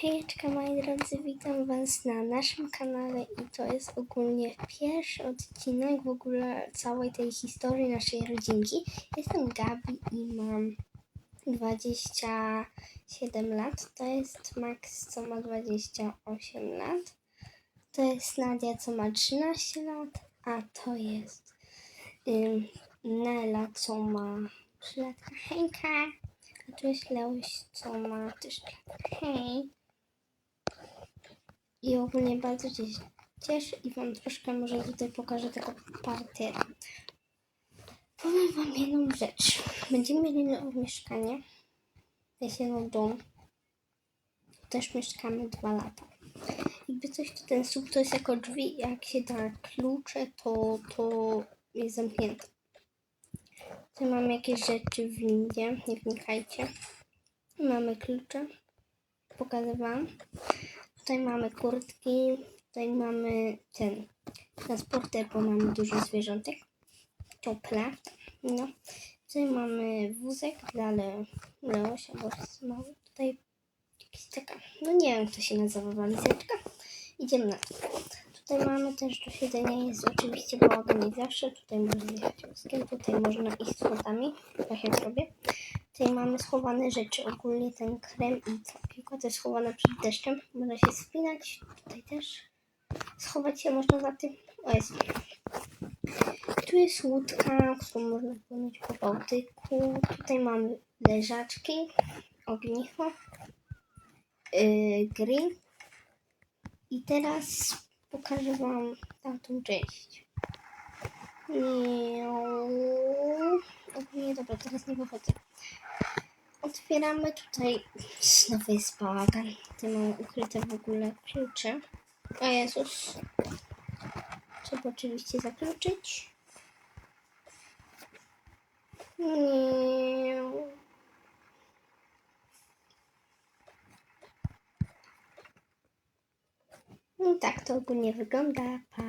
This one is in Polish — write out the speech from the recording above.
Hejeczka moi drodzy, witam was na naszym kanale i to jest ogólnie pierwszy odcinek w ogóle całej tej historii naszej rodzinki. Jestem Gabi i mam 27 lat. To jest Max, co ma 28 lat. To jest Nadia, co ma 13 lat, a to jest ym, Nela, co ma 3 latka. Hejka! A tu jest Leoś, co ma też 3 latka. Hej! I ogólnie bardzo się cieszę i Wam troszkę może tutaj pokażę tego partyra. Powiem Wam jedną rzecz. Będziemy mieli nowe mieszkanie. Jeden dom. Też mieszkamy dwa lata. Jakby coś, to ten słup to jest jako drzwi. Jak się da klucze, to, to jest zamknięte. Tutaj mamy jakieś rzeczy w windzie. Nie wnikajcie. Mamy klucze. Pokażę Wam. Tutaj mamy kurtki, tutaj mamy ten transporter, bo mamy dużo zwierzątek. Tople, no. Tutaj mamy wózek dla Le Leosia, bo jest mały. Tutaj jakiś taka, no nie wiem, kto się nazywa walizeczka. Idziemy na. Tutaj mamy też do siedzenia, jest oczywiście bałagan jak zawsze. Tutaj można jechać wózkiem, tutaj można iść schodami, tak jak robię. Tutaj mamy schowane rzeczy, ogólnie ten krem i piłka to jest schowane przed deszczem. Można się spinać, tutaj też schować się można za tym. O jest. Tu jest łódka, którą można płynąć po Bałtyku. Tutaj mamy leżaczki, ognicho, yy. I teraz pokażę Wam tamtą część. Miau. Ogólnie dobra, teraz nie wychodzę. Otwieramy tutaj. Znowu jest bałagan. Tutaj mamy ukryte w ogóle klucze. O Jezus. Trzeba oczywiście zakluczyć. Nie. No tak to ogólnie wygląda. Pa.